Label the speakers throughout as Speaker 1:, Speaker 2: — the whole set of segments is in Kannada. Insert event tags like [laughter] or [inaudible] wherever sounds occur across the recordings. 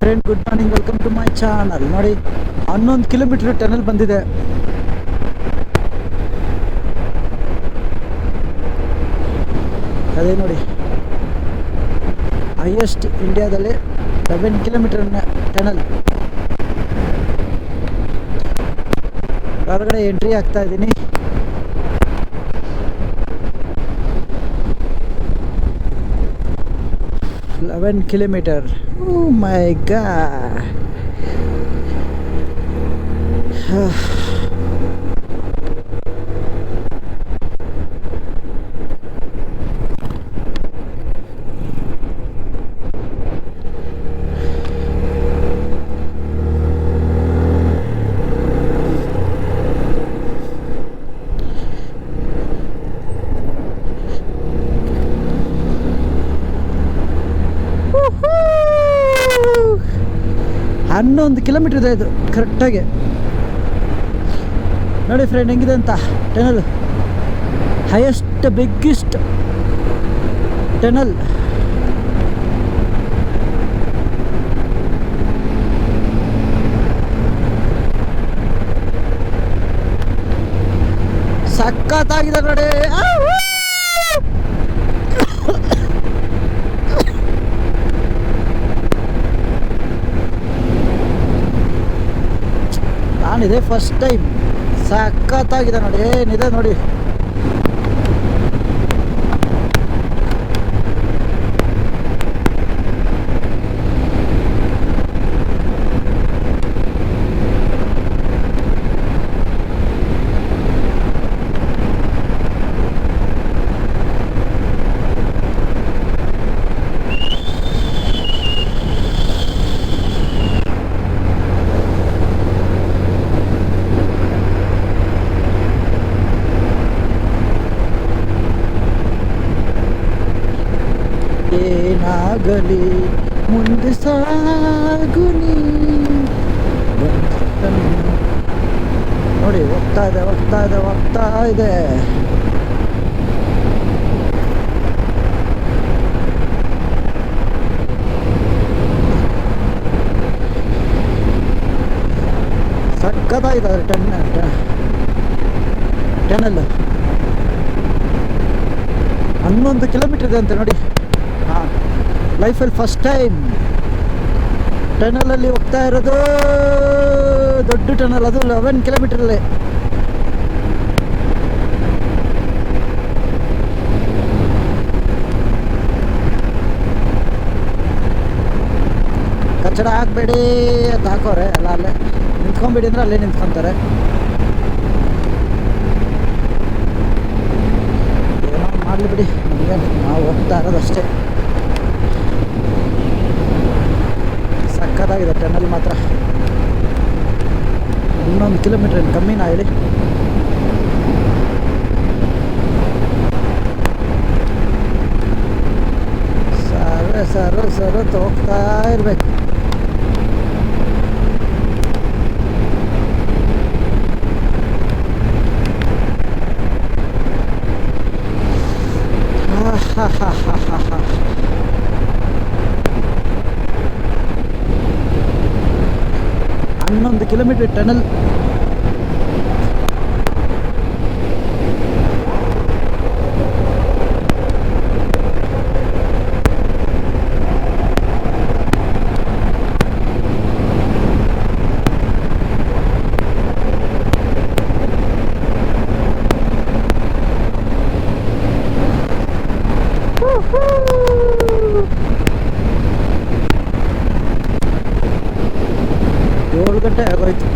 Speaker 1: Friend good morning welcome to my channel ನೋಡಿ, ಹನ್ನೊಂದು ಕಿಲೋಮೀಟರ್ ಟನಲ್ ಬಂದಿದೆ. ಅದೇ ನೋಡಿ ಹೈಯೆಸ್ಟ್ ಇಂಡಿಯಾದಲ್ಲಿ ಲೆವೆನ್ ಕಿಲೋಮೀಟರ್ ಟನಲ್ ಹೊರಗಡೆ ಎಂಟ್ರಿ ಆಗ್ತಾ ಇದ್ದೀನಿ. ಲೆವೆನ್ ಕಿಲೋಮೀಟರ್ ಮೈ ಗಾ [sighs] [sighs] ಹನ್ನೊಂದು ಕಿಲೋಮೀಟರ್ ಇದೆ ಇದು ಕರೆಕ್ಟಾಗಿ ನೋಡಿ ಫ್ರೆಂಡ್ ಹೆಂಗಿದೆ ಅಂತ? ಟನಲ್ ಹೈಯೆಸ್ಟ್ ಬಿಗ್ಗೆಸ್ಟ್ ಟನಲ್ ಸಕ್ಕತ್ತಾಗಿದೆ ನೋಡಿ. ನಾನಿದೆ ಫಸ್ಟ್ ಟೈಮ್ ಸಖತ್ತಾಗಿದೆ ನೋಡಿ. ಏನಿದೆ ನೋಡಿ. ಏನಾಗಲಿ? ಮುಂದೆ ಸಾಗುನಿ ನೋಡಿ, ಹೋಗ್ತಾ ಇದೆ ಹೋಗ್ತಾ ಇದೆ ಹೋಗ್ತಾ ಇದೆ. ಸಕ್ಕತ್ತಾಗಿದೆ ಟೆನ್ ಟೆನಲ್ ಹನ್ನೊಂದು ಕಿಲೋಮೀಟರ್ ಇದೆ ಅಂತ ನೋಡಿ. ಲೈಫಲ್ಲಿ ಫಸ್ಟ್ ಟೈಮ್ ಟನಲಲ್ಲಿ ಹೋಗ್ತಾ ಇರೋದು, ದೊಡ್ಡ ಟನಲ್ ಅದು ಲೆವೆನ್ ಕಿಲೋಮೀಟ್ರಲ್ಲಿ ಕಚ್ಚಡ ಹಾಕ್ಬೇಡಿ ಅಂತ ಹಾಕೋರೆ, ಎಲ್ಲ ಅಲ್ಲೇ. ನಿಂತ್ಕೊಂಬಿಡಿ ಅಂದ್ರೆ ಅಲ್ಲೇ ನಿಂತ್ಕೊಂತಾರೆ. ಮಾಡಲಿ ಬಿಡಿ, ನಮಗೆ ನಾವು ಹೋಗ್ತಾ ಇರೋದಷ್ಟೇ ಸಕ್ಕತ್ತಾಗಿದೆ ಟನಲ್ ಮಾತ್ರ. ಇನ್ನೊಂದು ಕಿಲೋಮೀಟ್ರ್ ಏನು ಕಮ್ಮಿನಾ ಹೇಳಿ. ಸರ ಸರ ಸರ ಹೋಗ್ತಾ ಇರ್ಬೇಕು ಹಾ ಹಾ ಹಾ ಹಾ ಹಾ ಹನ್ನೊಂದು ಕಿಲೋಮೀಟರ್ ಟನಲ್ ಏಳು ಗಂಟೆ ಆಗೋಯ್ತು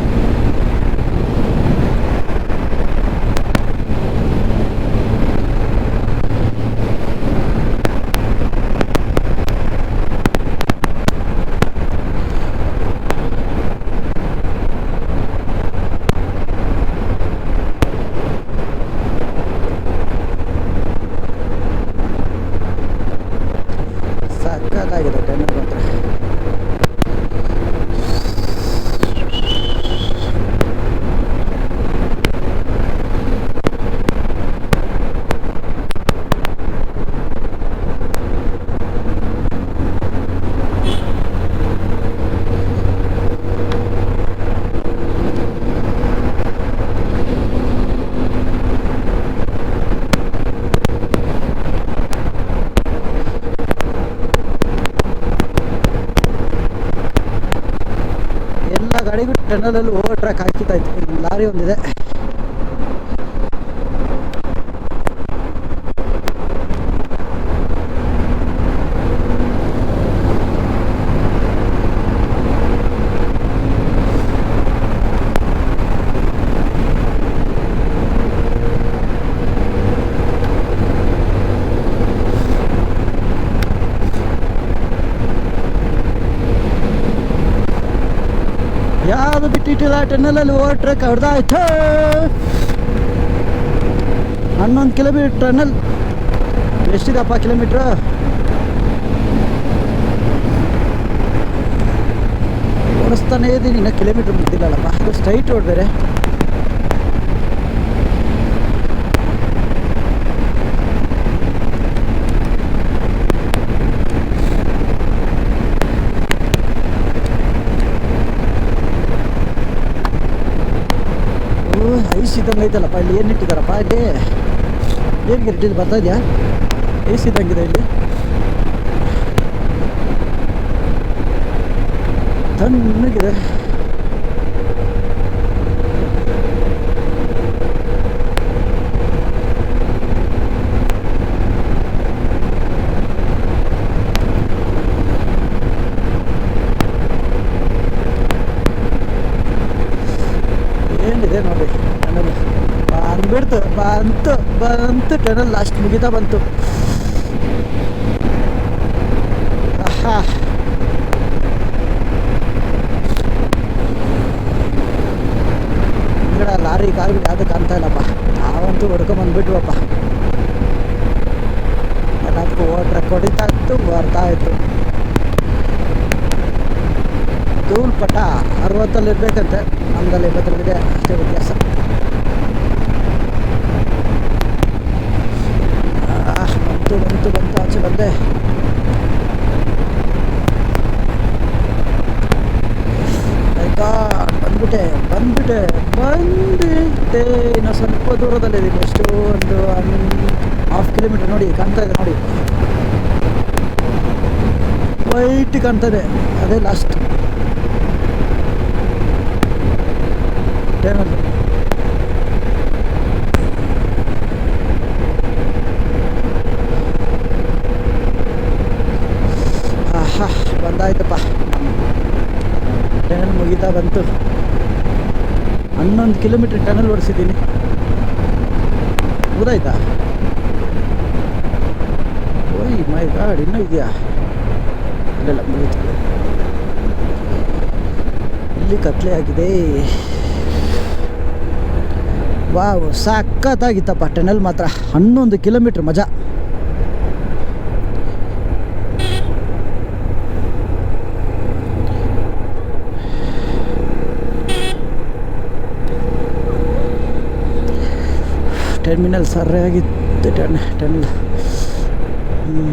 Speaker 1: ಸಕ್ಕತ್ತಾಗಿದೆ ಟೈಮಲ್ಲಿ ಮಾತ್ರ ಟನಲಲ್ಲಿ ಓವರ್ ಟ್ರ್ಯಾಕ್ ಇಲ್ಲಿ ಲಾರಿ ಒಂದಿದೆ. ಬಿಟ್ಟಿಟ್ಟಿಲ್ಲ ಟನಲಲ್ಲಿ ಓವರ್ ಟ್ರಕ್ ಹೊಡೆದಾಯ್ತು ಹನ್ನೊಂದು ಕಿಲೋಮೀಟರ್ ಟನ್ನಲ್ ಎಷ್ಟಿದಪ್ಪ ಕಿಲೋಮೀಟ್ರ್? ಓಡಿಸ್ತಾನೇ ಇದ್ದೀನಿ ಇನ್ನೂ ಕಿಲೋಮೀಟ್ರ್ ಮುಗ್ದಿಲ್ಲಲ್ಲಪ್ಪ. ಅದು ಸ್ಟ್ರೈಟ್ ರೋಡ್ ಬೇರೆ. ಐಸ್ ಇದ್ದಂಗೆ ಐತಲ್ಲಪ್ಪ, ಇಲ್ಲಿ ಏನು ಇಟ್ಟಿದ್ದಾರಪ್ಪ ಇಲ್ಲಿ ಏನು ಇಲ್ಲಿ ಬರ್ತಾ ಇದೆಯಾ? ಎ ಸಿ ಇದ್ದಂಗಿದೆ ಇಲ್ಲಿ. ತಣ್ಣಗಿದೆ. ಏನಿದೆ ನೋಡಿ ಟನಲ್ ಬಂದ್ಬಿಡ್ತು, ಬಂತು ಬಂತು ಟನಲ್ ಲಾಸ್ಟ್ ಮುಗಿತಾ ಬಂತು. ಆಹಾ. ಹಿಂಗಡ ಲಾರಿ ಕಾಲ್ಗಳು ಯಾವುದು ಕಾಣ್ತಾ ಇಲ್ಲಪ್ಪ. ನಾವಂತೂ ಹೊಡ್ಕೊಂಬಂದ್ಬಿಟ್ವಪ್ಪ ಎಲ್ಲದಕ್ಕೂ ಓಟ್ರ ಹೊಡಿತಾ ಇತ್ತು ಬರ್ತಾ ಇತ್ತು. ಧೂಳ್ ಪಟ ಅರವತ್ತಲ್ಲಿ ಇರ್ಬೇಕಂತೆ. ನಮ್ದಲ್ಲಿ ಇಪ್ಪತ್ತರಲ್ಲಿದೆ ಅಷ್ಟೇ ವ್ಯತ್ಯಾಸ. ಬಂತು ಬಂತು ಬಂತು, ಆಚೆ ಬಂದೆ. ಆಯ್ತಾ, ಬಂದ್ಬಿಟ್ಟೆ ಬಂದ್ಬಿಟ್ಟೆ ಬಂದ್ಬಿಟ್ಟೆ ಇನ್ನು ಸ್ವಲ್ಪ ದೂರದಲ್ಲಿದ್ದೀನಿ. ಎಷ್ಟು? ಒಂದು ಹಾಫ್ ಕಿಲೋಮೀಟರ್ ನೋಡಿ, ಕಾಣ್ತಾ ಇದೆ ನೋಡಿ. ವೈಟ್ ಕಾಣ್ತಾ ಇದೆ. ಅದೇ ಲಾಸ್ಟ್ ಟೈಮಲ್ಲಿ ಆಹಾ, ಬಂದಾಯ್ತಪ್ಪ. ಟನಲ್ ಮುಗಿತಾ ಬಂತು. ಹನ್ನೊಂದು ಕಿಲೋಮೀಟ್ರ್ ಟನಲ್ ಓಡಿಸಿದ್ದೀನಿ. ಮುಗ್ದಾಯ್ತಾ ಓಯ್ ಮೈ ಗಾಡ್ ಇನ್ನೂ ಇದೆಯಾ? ಇಲ್ಲ, ಮುಗಿತು. ಇಲ್ಲಿ ಕತ್ಲೆ ಆಗಿದೆ. ವಾವ್ ಸಖತ್ತಾಗಿತ್ತಪ್ಪ. ಟನಲ್ ಮಾತ್ರ. ಹನ್ನೊಂದು ಕಿಲೋಮೀಟ್ರ್ ಮಜಾ. ಟರ್ಮಿನಲ್ ಸರಿಯಾಗಿತ್ತು ಟನ್ ಟೆನ್ ಹ್ಞೂ